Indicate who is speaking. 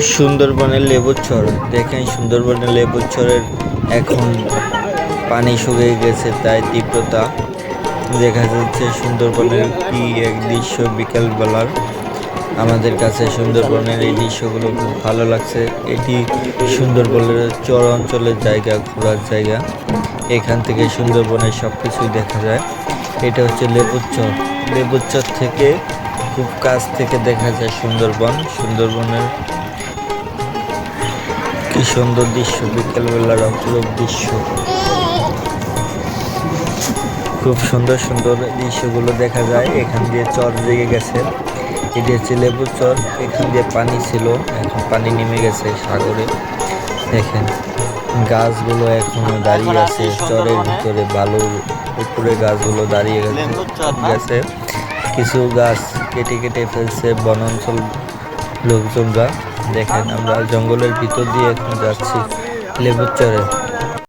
Speaker 1: সুন্দরবনের লেবুচর দেখেন সুন্দরবনের লেবুচরের এখন পানি শুকিয়ে গেছে, তাই তীব্রতা। দেখা যাচ্ছে সুন্দরবনের কি এক দৃশ্য বিকালবেলার। আমাদের কাছে সুন্দরবনের এই দৃশ্যগুলো খুব ভালো লাগছে। এটি সুন্দরবনের চর অঞ্চলের জায়গা, ঘোরার জায়গা। এখান থেকে সুন্দরবনের সব কিছুই দেখা যায়। এটা হচ্ছে লেবুচর লেবুচর থেকে খুব কাছ থেকে দেখা যায় সুন্দরবন। সুন্দরবনের কি সুন্দর দৃশ্য বিকেলবেলার অপরূপ দৃশ্য। খুব সুন্দর সুন্দর দৃশ্যগুলো দেখা যায়। এখান দিয়ে চর লেগে গেছে। এটি হচ্ছে লেবুর চর। এখান দিয়ে পানি ছিল। এখন পানি নেমে গেছে সাগরে। দেখেন গাছগুলো এখনও দাঁড়িয়ে আছে। চরের ভিতরে বালুর উপরে গাছগুলো দাঁড়িয়ে গেছে। গেছে। কিছু গাছ কেটে কেটে ফেলছে বনাঞ্চল লোকজনরা। দেখেন আমরা জঙ্গলের ভিতর দিয়ে এখন যাচ্ছি লেবুর চরে।